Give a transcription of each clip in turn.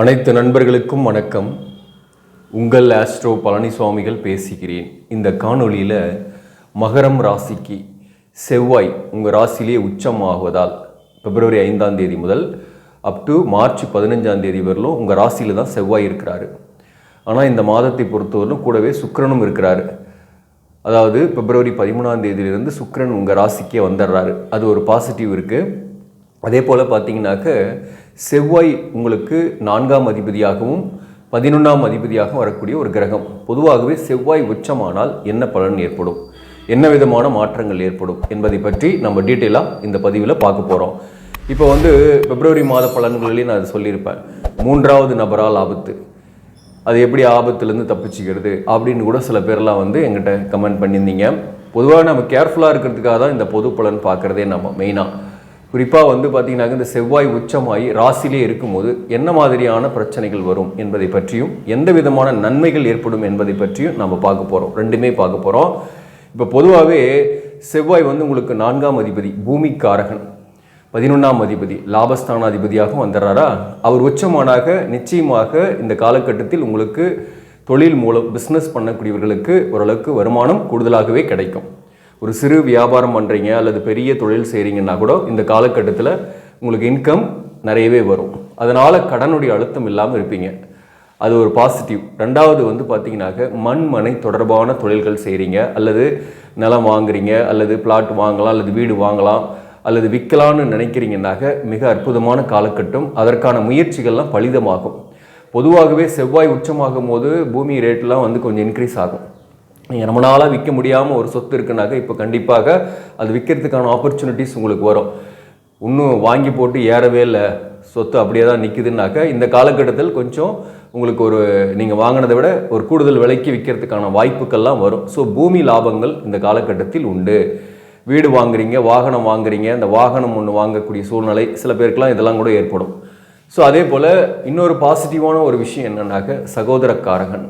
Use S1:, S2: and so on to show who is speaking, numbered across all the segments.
S1: அனைத்து நண்பர்களுக்கும் வணக்கம். உங்கள் ஆஸ்ட்ரோ பழனிசுவாமிகள் பேசுகிறேன். இந்த காணொளியில் மகரம் ராசிக்கு செவ்வாய் உங்கள் ராசியிலே உச்சமாகுவதால் பிப்ரவரி ஐந்தாம் தேதி முதல் அப் டு மார்ச் பதினஞ்சாம் தேதி வரலும் உங்கள் ராசியில் தான் செவ்வாய் இருக்கிறாரு. ஆனால் இந்த மாதத்தை பொறுத்தவரையிலும் கூடவே சுக்கரனும் இருக்கிறாரு. அதாவது பிப்ரவரி பதிமூணாம் தேதியிலிருந்து சுக்கிரன் உங்கள் ராசிக்கே வந்துடுறாரு. அது ஒரு பாசிட்டிவ் இருக்குது அதே போல் பார்த்தீங்கன்னாக்க செவ்வாய் உங்களுக்கு நான்காம் அதிபதியாகவும் பதினொன்றாம் அதிபதியாகவும் வரக்கூடிய ஒரு கிரகம். பொதுவாகவே செவ்வாய் உச்சமானால் என்ன பலன் ஏற்படும்? என்ன விதமான மாற்றங்கள் ஏற்படும்? என்பதை பற்றி நம்ம டீட்டெயிலாக இந்த பதிவில் பார்க்க போகிறோம் இப்போ வந்து பிப்ரவரி மாத பலன்களிலேயே நான் அதை சொல்லியிருப்பேன். மூன்றாவது நபரால் ஆபத்து. அது எப்படி ஆபத்துலேருந்து தப்பிச்சுக்கிறது அப்படின்னு கூட சில பேர்லாம் வந்து எங்கிட்ட கமெண்ட் பண்ணியிருந்தீங்க. பொதுவாக நம்ம கேர்ஃபுல்லாக இருக்கிறதுக்காக தான் இந்த பொது பலன் பார்க்குறதே நம்ம மெயினாக குறிப்பாக வந்து பார்த்தீங்கன்னாக்க இந்த செவ்வாய் உச்சமாகி ராசிலே இருக்கும்போது என்ன மாதிரியான பிரச்சனைகள் வரும் என்பதை பற்றியும் எந்த விதமான நன்மைகள் ஏற்படும் என்பதை பற்றியும் நம்ம பார்க்க போகிறோம் ரெண்டுமே பார்க்க போகிறோம் இப்போ பொதுவாகவே செவ்வாய் வந்து உங்களுக்கு நான்காம் அதிபதி பூமிக்காரகன். பதினொன்றாம் அதிபதி லாபஸ்தானாதிபதியாகவும் வந்துடுறாரா? அவர் உச்சமானாக நிச்சயமாக இந்த காலகட்டத்தில் உங்களுக்கு தொழில் மூலம் பிஸ்னஸ் பண்ணக்கூடியவர்களுக்கு ஓரளவுக்கு வருமானம் கூடுதலாகவே கிடைக்கும். ஒரு சிறு வியாபாரம் பண்ணுறீங்க அல்லது பெரிய தொழில் செய்கிறீங்கன்னா கூட இந்த காலகட்டத்தில் உங்களுக்கு இன்கம் நிறையவே வரும். அதனால் கடனுடைய அழுத்தம் இல்லாமல் இருப்பீங்க. அது ஒரு பாசிட்டிவ் ரெண்டாவது வந்து பார்த்தீங்கன்னாக்க மண் மனை தொடர்பான தொழில்கள் செய்கிறீங்க அல்லது நிலம் வாங்குறீங்க அல்லது பிளாட் வாங்கலாம் அல்லது வீடு வாங்கலாம் அல்லது விற்கலான்னு நினைக்கிறீங்கன்னாக்க மிக அற்புதமான காலகட்டம். அதற்கான முயற்சிகள்லாம் பலிதமாகும். பொதுவாகவே செவ்வாய் உச்சமாகும் போது பூமி ரேட்லாம் வந்து கொஞ்சம் இன்க்ரீஸ் ஆகும். ரொம்ப நாளாக விற்க முடியாமல் ஒரு சொத்து இருக்குனாக்க இப்போ கண்டிப்பாக அது விற்கிறதுக்கான ஆப்பர்ச்சுனிட்டிஸ் உங்களுக்கு வரும். இன்னும் வாங்கி போட்டு ஏறவே இல்லை. சொத்து அப்படியே தான் நிற்குதுன்னாக்க இந்த காலகட்டத்தில் கொஞ்சம் உங்களுக்கு ஒரு நீங்கள் வாங்கினதை விட ஒரு கூடுதல் விலைக்கு விற்கிறதுக்கான வாய்ப்புகள்லாம் வரும். ஸோ பூமி லாபங்கள் இந்த காலகட்டத்தில் உண்டு. வீடு வாங்குறீங்க வாகனம் வாங்குறீங்க இந்த வாகனம் ஒன்று வாங்கக்கூடிய சூழ்நிலை சில பேருக்கெலாம் இதெல்லாம் கூட ஏற்படும். ஸோ அதே போல் இன்னொரு பாசிட்டிவான ஒரு விஷயம் என்னன்னாக்க சகோதரக்காரகன்.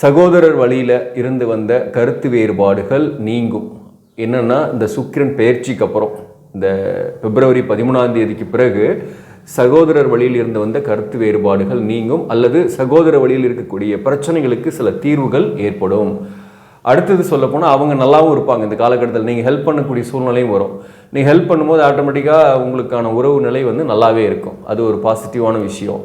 S1: சகோதரர் வழியில் இருந்து வந்த கருத்து வேறுபாடுகள் நீங்கும். என்னென்னா இந்த சுக்கிரன் பயிற்சிக்கு அப்புறம் இந்த பிப்ரவரி பதிமூணாம் தேதிக்கு பிறகு சகோதரர் வழியில் இருந்து வந்த கருத்து வேறுபாடுகள் நீங்கும் அல்லது சகோதர வழியில் இருக்கக்கூடிய பிரச்சனைகளுக்கு சில தீர்வுகள் ஏற்படும். அடுத்தது சொல்லப்போனால் அவங்க நல்லாவும் இருப்பாங்க. இந்த காலகட்டத்தில் நீங்கள் ஹெல்ப் பண்ணக்கூடிய சூழ்நிலையும் வரும். நீங்கள் ஹெல்ப் பண்ணும்போது ஆட்டோமேட்டிக்காக உங்களுக்கான உறவு நிலை வந்து நல்லாவே இருக்கும். அது ஒரு பாசிட்டிவான விஷயம்.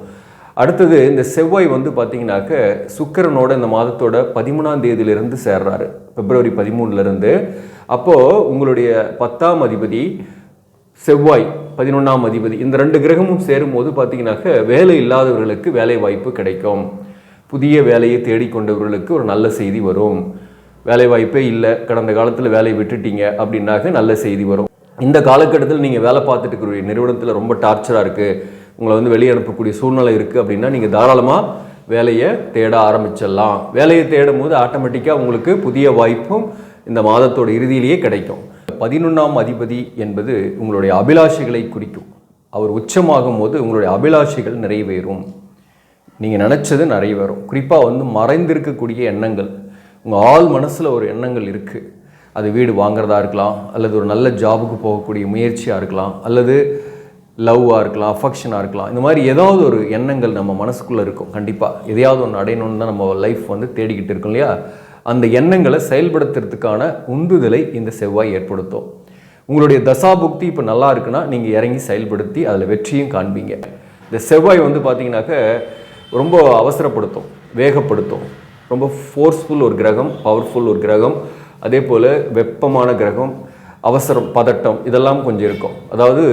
S1: அடுத்தது இந்த செவ்வாய் வந்து பார்த்தீங்கன்னாக்க சுக்கரனோட இந்த மாதத்தோட பதிமூணாம் தேதியிலிருந்து சேர்றாரு. பிப்ரவரி பதிமூணுலேருந்து. அப்போது உங்களுடைய பத்தாம் அதிபதி செவ்வாய் பதினொன்றாம் அதிபதி இந்த ரெண்டு கிரகமும் சேரும்போது பார்த்தீங்கன்னாக்க வேலை இல்லாதவர்களுக்கு வேலை வாய்ப்பு கிடைக்கும். புதிய வேலையை தேடிக்கொண்டவர்களுக்கு ஒரு நல்ல செய்தி வரும். வேலை வாய்ப்பே இல்லை கடந்த காலத்தில் வேலையை விட்டுட்டீங்க அப்படின்னாக்க நல்ல செய்தி வரும். இந்த காலகட்டத்தில் நீங்கள் வேலை பார்த்துட்டு இருக்கிற நிறுவனத்தில் ரொம்ப டார்ச்சராக இருக்குது உங்களை வந்து வெளியே அனுப்பக்கூடிய சூழ்நிலை இருக்குது அப்படின்னா நீங்கள் தாராளமாக வேலையை தேட ஆரம்பிச்சிடலாம். வேலையை தேடும் போது ஆட்டோமேட்டிக்காக உங்களுக்கு புதிய வாய்ப்பும் இந்த மாதத்தோட இறுதியிலேயே கிடைக்கும். பதினொன்றாம் அதிபதி என்பது உங்களுடைய அபிலாஷைகளை குறிக்கும். அவர் உச்சமாகும் போது உங்களுடைய அபிலாஷைகள் நிறைவேறும். நீங்கள் நினச்சது நிறைவேறும். குறிப்பாக வந்து மறைந்திருக்கக்கூடிய எண்ணங்கள். உங்கள் ஆள் மனசில் ஒரு எண்ணங்கள் இருக்குது அது வீடு வாங்குறதா இருக்கலாம் அல்லது ஒரு நல்ல ஜாபுக்கு போகக்கூடிய முயற்சியாக இருக்கலாம் அல்லது லவ்வாக இருக்கலாம் அஃபெக்ஷனாக இருக்கலாம். இந்த மாதிரி ஏதாவது ஒரு எண்ணங்கள் நம்ம மனசுக்குள்ளே இருக்கும். கண்டிப்பாக எதையாவது ஒன்று அடையணும்னு தான் நம்ம லைஃப் வந்து தேடிக்கிட்டு இருக்கோம் இல்லையா? அந்த எண்ணங்களை செயல்படுத்துறதுக்கான உந்துதலை இந்த செவ்வாய் ஏற்படுத்தும். உங்களுடைய தசாபுக்தி இப்போ நல்லா இருக்குன்னா நீங்கள் இறங்கி செயல்படுத்தி அதில் வெற்றியும் காண்பீங்க. இந்த செவ்வாய் வந்து பார்த்தீங்கன்னாக்க ரொம்ப அவசரப்படுத்தும் வேகப்படுத்தும். ரொம்ப ஃபோர்ஸ்ஃபுல் ஒரு கிரகம் பவர்ஃபுல் ஒரு கிரகம். அதே போல் வெப்பமான கிரகம் அவசரம் பதட்டம் இதெல்லாம் கொஞ்சம் இருக்கும். அதாவது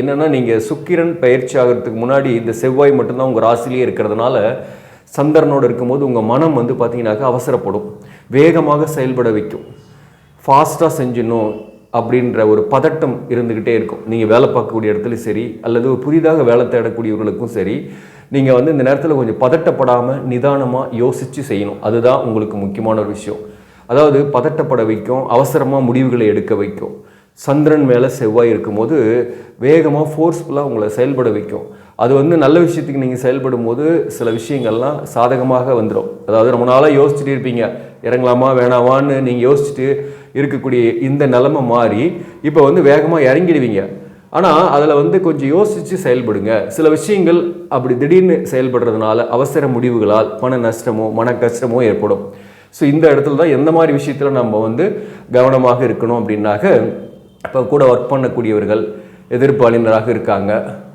S1: என்னென்னா நீங்கள் சுக்கிரன் பயிற்சி ஆகிறதுக்கு முன்னாடி இந்த செவ்வாய் மட்டும்தான் உங்கள் ராசிலேயே இருக்கிறதுனால சந்திரனோடு இருக்கும்போது உங்கள் மனம் வந்து பார்த்தீங்கன்னாக்கா அவசரப்படும். வேகமாக செயல்பட வைக்கும். ஃபாஸ்ட்டாக செஞ்சிடணும் அப்படின்ற ஒரு பதட்டம் இருந்துக்கிட்டே இருக்கும். நீங்கள் வேலை பார்க்கக்கூடிய இடத்துலையும் சரி அல்லது புதிதாக வேலை தேடக்கூடியவர்களுக்கும் சரி நீங்கள் வந்து இந்த நேரத்தில் கொஞ்சம் பதட்டப்படாமல் நிதானமாக யோசித்து செய்யணும். அதுதான் உங்களுக்கு முக்கியமான ஒரு விஷயம். அதாவது பதட்டப்பட வைக்கும் அவசரமாக முடிவுகளை எடுக்க வைக்கும். சந்திரன் மேலே செவ்வாய் இருக்கும்போது வேகமாக ஃபோர்ஸ்ஃபுல்லாக உங்களை செயல்பட வைக்கும். அது வந்து நல்ல விஷயத்துக்கு நீங்கள் செயல்படும் போது சில விஷயங்கள்லாம் சாதகமாக வந்துடும் அதாவது ரொம்ப நாளாக யோசிச்சுட்டு இருப்பீங்க. இறங்கலாமா வேணாமான்னு நீங்கள் யோசிச்சுட்டு இருக்கக்கூடிய இந்த நிலமை மாறி இப்போ வந்து வேகமாக இறங்கிடுவீங்க. ஆனால் அதில் வந்து கொஞ்சம் யோசித்து செயல்படுங்க. சில விஷயங்கள் அப்படி திடீர்னு செயல்படுறதுனால அவசர முடிவுகளால் மன நஷ்டமோ மன கஷ்டமோ ஏற்படும். ஸோ இந்த இடத்துல தான் எந்த மாதிரி விஷயத்தில் நம்ம வந்து கவனமாக இருக்கணும் அப்படின்னாக்க இப்போ கூட ஒர்க் பண்ணக்கூடியவர்கள் எதிர்ப்பாளினராக இருக்காங்க.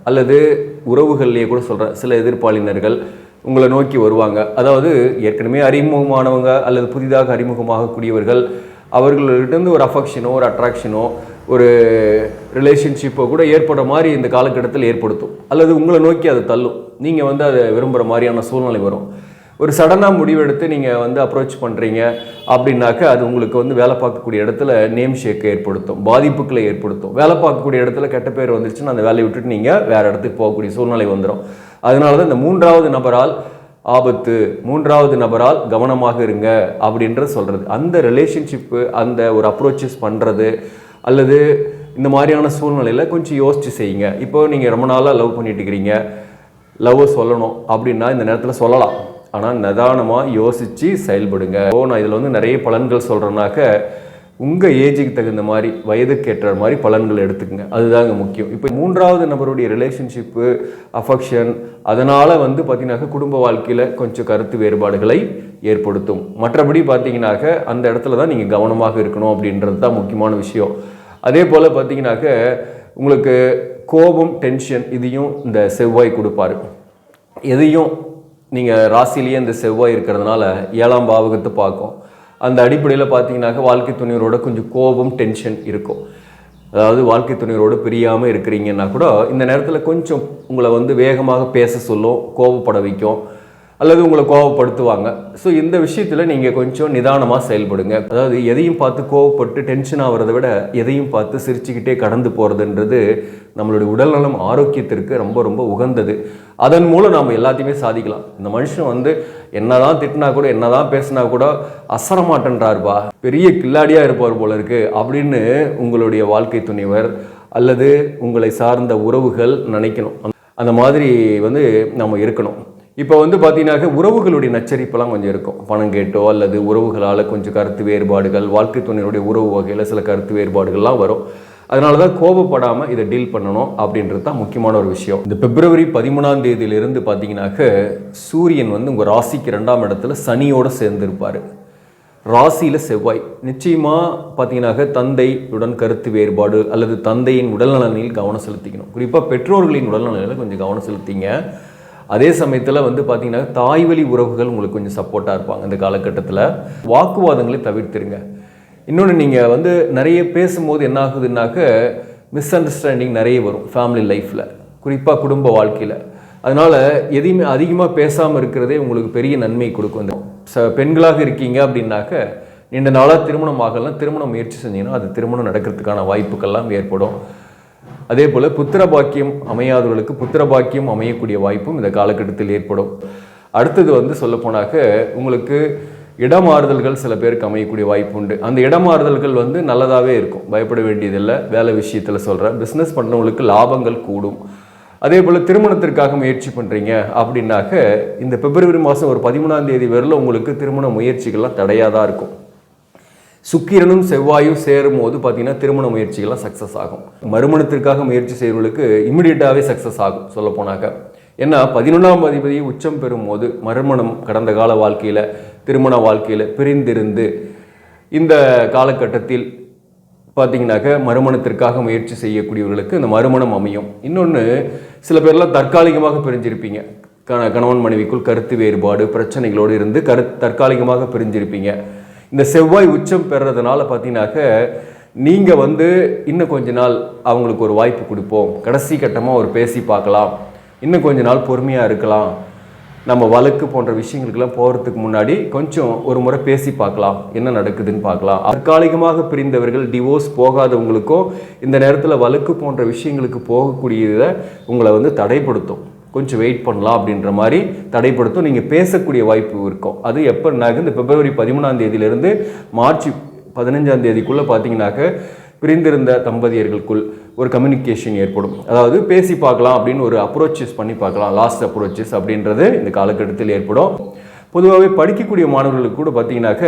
S1: அல்லது உறவுகள்லேயே கூட சொல்கிற சில எதிர்ப்பாளினர்கள் உங்களை நோக்கி வருவாங்க. அதாவது ஏற்கனவே அறிமுகமானவங்க அல்லது புதிதாக அறிமுகமாகக்கூடியவர்கள் அவர்களிடந்து ஒரு அஃபெக்ஷனோ ஒரு அட்ராக்ஷனோ ஒரு ரிலேஷன்ஷிப்போ கூட ஏற்படுற மாதிரி இந்த காலகட்டத்தில் ஏற்படுத்தும். அல்லது உங்களை நோக்கி அதை தள்ளும். நீங்கள் வந்து அதை விரும்புகிற மாதிரியான சூழ்நிலை வரும். ஒரு சடனாக முடிவெடுத்து நீங்கள் வந்து அப்ரோச் பண்ணுறீங்க அப்படின்னாக்க அது உங்களுக்கு வந்து வேலை பார்க்கக்கூடிய இடத்துல நேம் ஷேக்கை ஏற்படுத்தும் பாதிப்புகளை ஏற்படுத்தும். வேலை பார்க்கக்கூடிய இடத்துல கெட்ட பேர் வந்துருச்சுன்னா அந்த வேலையை விட்டுட்டு நீங்கள் வேறு இடத்துக்கு போகக்கூடிய சூழ்நிலை வந்துடும் அதனால தான் இந்த மூன்றாவது நபரால் ஆபத்து மூன்றாவது நபரால் கவனமாக இருங்க அப்படின்ற சொல்கிறது அந்த ரிலேஷன்ஷிப்பு அந்த ஒரு அப்ரோச்சஸ் பண்ணுறது அல்லது இந்த மாதிரியான சூழ்நிலையில் கொஞ்சம் யோசித்து செய்யுங்க. இப்போ நீங்கள் ரொம்ப நாளாக லவ் பண்ணிட்டு இருக்கிறீங்க. லவ்வை சொல்லணும் அப்படின்னா இந்த நேரத்தில் சொல்லலாம். ஆனால் நிதானமாக யோசித்து செயல்படுங்க. ஓ நான் இதில் வந்து நிறைய பலன்கள் சொல்கிறேன்னாக்க உங்கள் ஏஜுக்கு தகுந்த மாதிரி வயதுக்கு ஏற்ற மாதிரி பலன்கள் எடுத்துக்கங்க. அதுதாங்க முக்கியம். இப்போ மூன்றாவது நபருடைய ரிலேஷன்ஷிப்பு அஃபெக்ஷன் அதனால் வந்து பார்த்திங்கனாக்க குடும்ப வாழ்க்கையில் கொஞ்சம் கருத்து வேறுபாடுகளை ஏற்படுத்தும். மற்றபடி பார்த்தீங்கன்னாக்க அந்த இடத்துல தான் நீங்கள் கவனமாக இருக்கணும் அப்படின்றது தான் முக்கியமான விஷயம். அதே போல் பார்த்தீங்கன்னாக்க உங்களுக்கு கோபம் டென்ஷன் இதையும் இந்த செவ்வாய் கொடுப்பாரு. எதையும் நீங்கள் ராசிலேயே இந்த செவ்வாய் இருக்கிறதுனால ஏழாம் பாவகத்தை பார்க்கும். அந்த அடிப்படையில் பார்த்தீங்கன்னாக்க வாழ்க்கை துணையரோட கொஞ்சம் கோபம் டென்ஷன் இருக்கும். அதாவது வாழ்க்கை துணையரோடு பிரியாமல் இருக்கிறீங்கன்னா கூட இந்த நேரத்தில் கொஞ்சம் உங்களை வந்து வேகமாக பேச சொல்லும் கோபப்பட வைக்கும். அல்லது உங்களை கோவப்படுத்துவாங்க. ஸோ இந்த விஷயத்தில் நீங்கள் கொஞ்சம் நிதானமாக செயல்படுங்க. அதாவது எதையும் பார்த்து கோவப்பட்டு டென்ஷன் ஆகிறத விட எதையும் பார்த்து சிரிச்சுக்கிட்டே கடந்து போகிறதுன்றது நம்மளுடைய உடல்நலம் ஆரோக்கியத்திற்கு ரொம்ப ரொம்ப உகந்தது. அதன் மூலம் நாம் எல்லாத்தையுமே சாதிக்கலாம். இந்த மனுஷன் வந்து என்னதான் திட்டினா கூட என்னதான் பேசினா கூட அசரமாட்டன்றாருப்பா. பெரிய கில்லாடியாக இருப்பார் போல இருக்குது அப்படின்னு உங்களுடைய வாழ்க்கை துணைவர் அல்லது உங்களை சார்ந்த உறவுகள் நினைக்கணும். அந்த மாதிரி வந்து நம்ம இருக்கணும். இப்போ வந்து பார்த்தீங்கன்னாக்க உறவுகளுடைய நச்சரிப்பெல்லாம் கொஞ்சம் இருக்கும். பணம் கேட்டோ அல்லது உறவுகளால் கொஞ்சம் கருத்து வேறுபாடுகள் வாழ்க்கை துணையினுடைய உறவு வகையில் சில கருத்து வேறுபாடுகள்லாம் வரும். அதனால தான் கோபப்படாமல் இதை டீல் பண்ணணும் அப்படின்றது தான் முக்கியமான ஒரு விஷயம். இந்த பிப்ரவரி பதிமூணாம் தேதியிலிருந்து பார்த்தீங்கன்னாக்க சூரியன் வந்து உங்கள் ராசிக்கு ரெண்டாம் இடத்துல சனியோடு சேர்ந்திருப்பார். ராசியில் செவ்வாய். நிச்சயமாக பார்த்தீங்கன்னாக்க தந்தையுடன் கருத்து வேறுபாடு அல்லது தந்தையின் உடல்நலனில் கவனம் செலுத்திக்கணும். குறிப்பாக பெற்றோர்களின் உடல்நலனில் கொஞ்சம் கவனம் செலுத்திங்க. அதே சமயத்தில் வந்து பார்த்தீங்கன்னா தாய்வழி உறவுகள் உங்களுக்கு கொஞ்சம் சப்போர்ட்டாக இருப்பாங்க இந்த காலகட்டத்தில். வாக்குவாதங்களை தவிர்த்துருங்க. இன்னொன்று நீங்கள் வந்து நிறைய பேசும்போது என்ன ஆகுதுன்னாக்க மிஸ் அண்டர்ஸ்டாண்டிங் நிறைய வரும் ஃபேமிலி லைஃப்பில் குறிப்பாக குடும்ப வாழ்க்கையில். அதனால் எதையுமே அதிகமாக பேசாமல் இருக்கிறதே உங்களுக்கு பெரிய நன்மை கொடுக்கும் இந்த ச பெண்களாக இருக்கீங்க அப்படின்னாக்க நீண்ட நாளாக திருமணம் ஆகலாம் திருமணம் முயற்சி செஞ்சீங்கன்னா அது திருமணம் நடக்கிறதுக்கான வாய்ப்புகள்லாம் ஏற்படும். அதே போல் புத்திர பாக்கியம் அமையாதவர்களுக்கு புத்திர பாக்கியம் அமையக்கூடிய வாய்ப்பும் இந்த காலகட்டத்தில் ஏற்படும். அடுத்தது வந்து சொல்லப்போனாக்க உங்களுக்கு இடமாறுதல்கள் சில பேருக்கு அமையக்கூடிய வாய்ப்பு உண்டு. அந்த இடமாறுதல்கள் வந்து நல்லதாகவே இருக்கும். பயப்பட வேண்டியதில்லை. வேலை விஷயத்தில் சொல்கிறேன் பிஸ்னஸ் பண்ணுறவங்களுக்கு லாபங்கள் கூடும். அதே போல் திருமணத்திற்காக முயற்சி பண்ணுறீங்க அப்படின்னாக்க இந்த பிப்ரவரி மாதம் ஒரு பதிமூணாம் தேதி வரையில் உங்களுக்கு திருமண முயற்சிகள்லாம் தடையாக தான் இருக்கும். சுக்கிரனும் செவ்வாயும் சேரும் போது பார்த்தீங்கன்னா திருமண முயற்சிகள்லாம் சக்ஸஸ் ஆகும். மறுமணத்திற்காக முயற்சி செய்கிறவங்களுக்கு இமிடியட்டாகவே சக்ஸஸ் ஆகும் சொல்ல போனாக்க. ஏன்னா பதினொன்றாம் அதிபதி உச்சம் பெறும் போது மறுமணம் கடந்த கால வாழ்க்கையில் திருமண வாழ்க்கையில் பிரிந்திருந்து இந்த காலகட்டத்தில் பார்த்தீங்கன்னாக்க மறுமணத்திற்காக முயற்சி செய்யக்கூடியவர்களுக்கு இந்த மறுமணம் அமையும். இன்னொன்று சில பேர்லாம் தற்காலிகமாக பிரிஞ்சிருப்பீங்க. கணவன் மனைவிக்குள் கருத்து வேறுபாடு பிரச்சனைகளோடு இருந்து கரு தற்காலிகமாக பிரிஞ்சிருப்பீங்க. இந்த செவ்வாய் உச்சம் பெறதுனால பார்த்தீங்கன்னாக்க நீங்கள் வந்து இன்னும் கொஞ்ச நாள் அவங்களுக்கு ஒரு வாய்ப்பு கொடுப்போம். கடைசி கட்டமாக ஒரு பேசி பார்க்கலாம். இன்னும் கொஞ்ச நாள் பொறுமையாக இருக்கலாம். நம்ம வழக்கு போன்ற விஷயங்களுக்கெல்லாம் போகிறதுக்கு முன்னாடி கொஞ்சம் ஒரு முறை பேசி பார்க்கலாம். என்ன நடக்குதுன்னு பார்க்கலாம். தற்காலிகமாக பிரிந்தவர்கள் டிவோர்ஸ் போகாதவங்களுக்கும் இந்த நேரத்தில் வழக்கு போன்ற விஷயங்களுக்கு போகக்கூடியதை உங்களை வந்து தடைப்படுத்தும். கொஞ்சம் வெயிட் பண்ணலாம் அப்படின்ற மாதிரி தடைப்படுத்தும். நீங்கள் பேசக்கூடிய வாய்ப்பு இருக்கும். அது எப்போனாக்க இந்த பிப்ரவரி பதிமூணாம் தேதியிலிருந்து மார்ச் பதினஞ்சாம் தேதிக்குள்ளே பார்த்தீங்கன்னாக்க பிரிந்திருந்த தம்பதியர்களுக்குள் ஒரு கம்யூனிகேஷன் ஏற்படும். அதாவது பேசி பார்க்கலாம் அப்படின்னு ஒரு அப்ரோச்சஸ் பண்ணி பார்க்கலாம். லாஸ்ட் அப்ரோச்சஸ் அப்படின்றது இந்த காலகட்டத்தில் ஏற்படும். பொதுவாகவே படிக்கக்கூடிய மாணவர்களுக்கு கூட பார்த்தீங்கன்னாக்க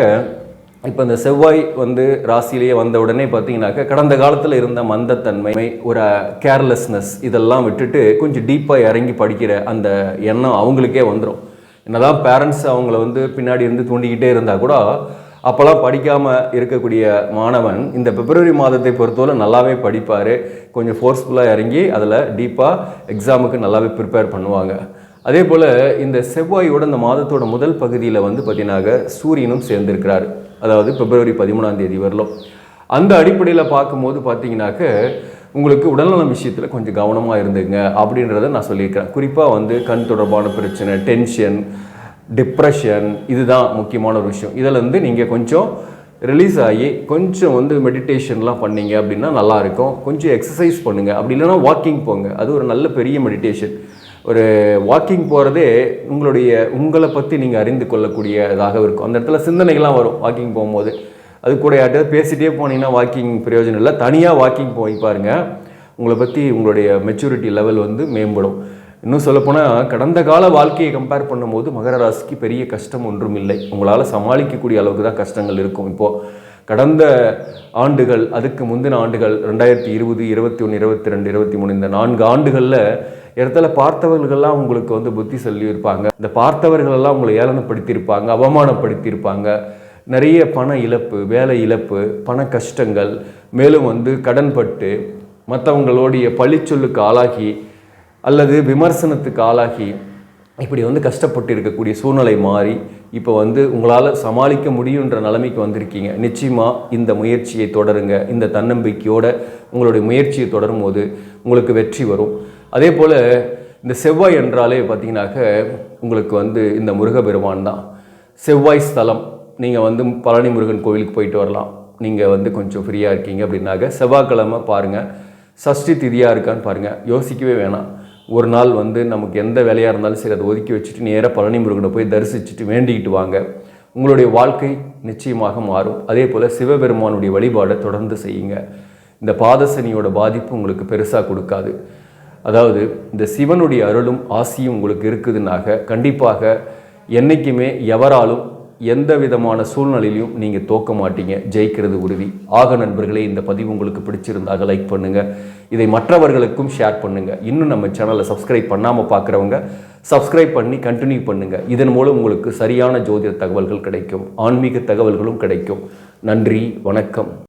S1: இப்போ இந்த செவ்வாய் வந்து ராசியிலேயே வந்த உடனே பார்த்தீங்கன்னாக்க கடந்த காலத்தில் இருந்த மந்தத்தன்மை ஒரு கேர்லெஸ்னஸ் இதெல்லாம் விட்டுட்டு கொஞ்சம் டீப்பாக இறங்கி படிக்கிற அந்த எண்ணம் அவங்களுக்கே வந்துடும் என்னதான் பேரண்ட்ஸ் அவங்கள வந்து பின்னாடி இருந்து தூண்டிக்கிட்டே இருந்தால் கூட அப்போல்லாம் படிக்காமல் இருக்கக்கூடிய மாணவன் இந்த பிப்ரவரி மாதத்தை பொறுத்தவரை நல்லாவே படிப்பார். கொஞ்சம் ஃபோர்ஸ்ஃபுல்லாக இறங்கி அதில் டீப்பாக எக்ஸாமுக்கு நல்லாவே ப்ரிப்பேர் பண்ணுவாங்க. அதே போல் இந்த செவ்வாயோட இந்த மாதத்தோட முதல் பகுதியில் வந்து பார்த்தீங்கன்னாக்க சூரியனும் சேர்ந்திருக்கிறார். அதாவது பிப்ரவரி பதிமூணாம் தேதி வரலும். அந்த அடிப்படையில் பார்க்கும்போது பார்த்தீங்கன்னாக்க உங்களுக்கு உடல்நலம் விஷயத்தில் கொஞ்சம் கவனமாக இருந்துங்க அப்படின்றத நான் சொல்லியிருக்கிறேன். குறிப்பாக வந்து கண் தொடர்பான பிரச்சனை டென்ஷன் டிப்ரெஷன் இதுதான் முக்கியமான ஒரு விஷயம். இதிலேருந்து நீங்கள் கொஞ்சம் ரிலீஸ் ஆகி கொஞ்சம் வந்து மெடிடேஷன்லாம் பண்ணீங்க அப்படின்னா நல்லாயிருக்கும் கொஞ்சம் எக்ஸசைஸ் பண்ணுங்கள் அப்படி இல்லைன்னா வாக்கிங் போங்க. அது ஒரு நல்ல பெரிய மெடிடேஷன் ஒரு வாக்கிங் போகிறதே உங்களுடைய உங்களை பற்றி நீங்கள் அறிந்து கொள்ளக்கூடியதாக இருக்கும். அந்த இடத்துல சிந்தனைகள்லாம் வரும் வாக்கிங் போகும்போது. அது கூட யார்கிட்ட பேசிகிட்டே போனீங்கன்னா வாக்கிங் பிரயோஜனம் இல்லை. தனியாக வாக்கிங் போய் பாருங்கள் உங்களை பற்றி உங்களுடைய மெச்சூரிட்டி லெவல் வந்து மேம்படும். இன்னும் சொல்லப்போனால் கடந்த கால வாழ்க்கையை கம்பேர் பண்ணும்போது மகர ராசிக்கு பெரிய கஷ்டம் ஒன்றும் இல்லை. உங்களால் சமாளிக்கக்கூடிய அளவுக்கு தான் கஷ்டங்கள் இருக்கும். இப்போது கடந்த ஆண்டுகள் அதுக்கு முந்தின ஆண்டுகள் ரெண்டாயிரத்தி இருபது இருபத்தி ஒன்று இருபத்தி ரெண்டு இருபத்தி மூணு இந்த நான்கு ஆண்டுகளில் இடத்துல பார்த்தவர்கள்லாம் உங்களுக்கு வந்து புத்தி சொல்லியிருப்பாங்க. இந்த பார்த்தவர்களெல்லாம் உங்களை ஏளனப்படுத்தியிருப்பாங்க அவமானப்படுத்தியிருப்பாங்க. நிறைய பண இழப்பு வேலை இழப்பு பண கஷ்டங்கள் மேலும் வந்து கடன்பட்டு மற்றவங்களுடைய பழிச்சொல்லுக்கு ஆளாகி அல்லது விமர்சனத்துக்கு ஆளாகி இப்படி வந்து கஷ்டப்பட்டு இருக்கக்கூடிய சூழ்நிலை மாறி இப்போ வந்து உங்களால் சமாளிக்க முடியுன்ற நிலைமைக்கு வந்திருக்கீங்க. நிச்சயமாக இந்த முயற்சியை தொடருங்க. இந்த தன்னம்பிக்கையோட உங்களுடைய முயற்சியை தொடரும் போது உங்களுக்கு வெற்றி வரும். அதே போல் இந்த செவ்வாய் என்றாலே பார்த்தீங்கன்னாக்க உங்களுக்கு வந்து இந்த முருகபெருமான் தான். செவ்வாய் ஸ்தலம். நீங்கள் வந்து பழனி முருகன் கோவிலுக்கு போயிட்டு வரலாம். நீங்கள் வந்து கொஞ்சம் ஃப்ரீயாக இருக்கீங்க அப்படின்னாக்க செவ்வாய்க்கிழமை பாருங்கள் சஷ்டி திதியாக இருக்கான்னு பாருங்கள் யோசிக்கவே வேணாம். ஒரு நாள் வந்து நமக்கு எந்த வேலையாக இருந்தாலும் சரி அதை ஒதுக்கி வச்சுட்டு நேராக பழனி முருகனை போய் தரிசிச்சுட்டு வேண்டிக்கிட்டு வாங்க. உங்களுடைய வாழ்க்கை நிச்சயமாக மாறும். அதே போல் சிவபெருமானுடைய வழிபாடை தொடர்ந்து செய்யுங்க. இந்த பாதசனியோட பாதிப்பு உங்களுக்கு பெருசாக கொடுக்காது. அதாவது இந்த சிவனுடைய அருளும் ஆசியும் உங்களுக்கு இருக்குதுனாக கண்டிப்பாக என்றைக்குமே எவராலும் எந்த விதமான சூழ்நிலையிலையும் நீங்கள் தோக்க மாட்டீங்க ஜெயிக்கிறது உறுதி. ஆக நண்பர்களே இந்த பதிவு உங்களுக்கு பிடிச்சிருந்தாக லைக் பண்ணுங்கள் இதை மற்றவர்களுக்கும் ஷேர் பண்ணுங்கள் இன்னும் நம்ம சேனலை சப்ஸ்கிரைப் பண்ணாமல் பார்க்குறவங்க சப்ஸ்கிரைப் பண்ணி கண்டினியூ பண்ணுங்கள் இதன் மூலம் உங்களுக்கு சரியான ஜோதிட தகவல்கள் கிடைக்கும் ஆன்மீக தகவல்களும் கிடைக்கும். நன்றி வணக்கம்.